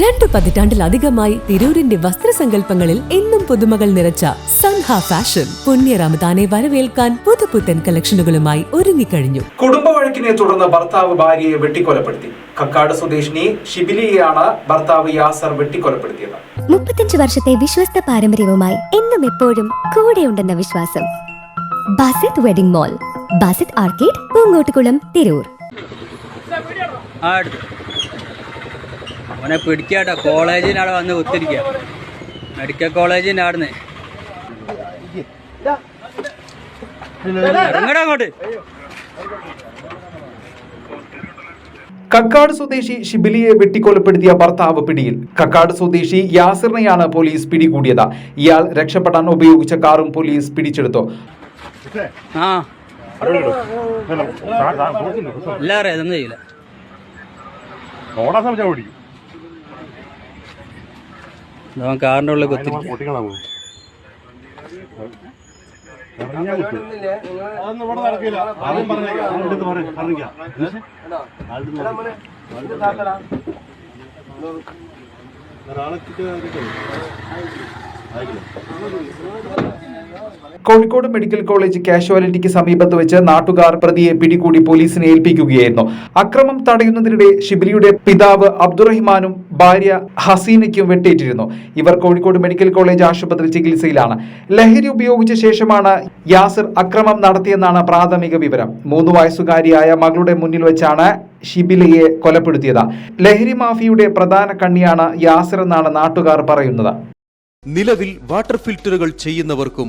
രണ്ടു പതിറ്റാണ്ടിലധികമായി തിരൂരിന്റെ വസ്ത്രസങ്കല്പങ്ങളിൽ എന്നും പുതുമകൾ നിറച്ച സൻഹ ഫാഷൻ. പുണ്യ റമദാനെ വരവേൽക്കാൻ പുതുപുത്തൻ കളക്ഷനുകളുമായി ഒരുങ്ങിക്കഴിഞ്ഞു. കുടുംബ വഴക്കിനെ തുടർന്ന് ഭർത്താവ് ഭാര്യയെ വെട്ടിക്കൊലപ്പെടുത്തി. കക്കാട് സ്വദേശിനി ഷിബിലിയെയാണ് ഭർത്താവ് യാസർ വെട്ടിക്കൊലപ്പെടുത്തിയത്. മുപ്പത്തഞ്ച് വർഷത്തെ വിശ്വസ്ത പാരമ്പര്യവുമായി എന്നും എപ്പോഴും കൂടെയുണ്ടെന്ന വിശ്വാസം. Basith wedding mall Basith arcade Poonkottukulam Tirur. അവനെ പിടിക്കാട്ടോ. കോളേജിന് അവിടെ വന്ന് കുത്തിരിക്കുക മെഡിക്കൽ കോളേജിന്റെ അവിടെ ഇറങ്ങടാ അങ്ങോട്ട്. കക്കാട് സ്വദേശി ഷിബിലിയെ വെട്ടിക്കൊലപ്പെടുത്തിയ ഭർത്താവ് പിടിയിൽ. കക്കാട് സ്വദേശി യാസിറിനെയാണ് പോലീസ് പിടികൂടിയത്. ഇയാൾ രക്ഷപ്പെടാൻ ഉപയോഗിച്ച കാറും പോലീസ് പിടിച്ചെടുത്തു. ആ. ഇല്ല അറിയാം ഇതൊന്നും ചെയ്യില്ല. ഓടാൻ ശ്രമിച്ചാൽ ഓടിക്കും അവൻ കാറിന്റെ ഉള്ളിൽ കുത്തിരിക്കുക കോഴിക്കോട് മെഡിക്കൽ കോളേജ് കാഷ്വാലിറ്റിക്ക് സമീപത്ത് വെച്ച് നാട്ടുകാർ പ്രതിയെ പിടികൂടി പോലീസിനെ ഏൽപ്പിക്കുകയായിരുന്നു. അക്രമം തടയുന്നതിനിടെ ഷിബിലിയുടെ പിതാവ് അബ്ദുറഹിമാനും ഭാര്യ ഹസീനയ്ക്കും വെട്ടേറ്റിരുന്നു. ഇവർ കോഴിക്കോട് മെഡിക്കൽ കോളേജ് ആശുപത്രി ചികിത്സയിലാണ്. ലഹരി ഉപയോഗിച്ച ശേഷമാണ് യാസിർ അക്രമം നടത്തിയെന്നാണ് പ്രാഥമിക വിവരം. മൂന്ന് വയസ്സുകാരിയായ മകളുടെ മുന്നിൽ വെച്ചാണ് ഷിബിലയെ കൊലപ്പെടുത്തിയത്. ലഹരി മാഫിയുടെ പ്രധാന കണ്ണിയാണ് യാസിർ എന്നാണ് നാട്ടുകാർ പറയുന്നത്. നിലവിൽ വാട്ടർ ഫിൽറ്ററുകൾ ചെയ്യുന്നവർക്കും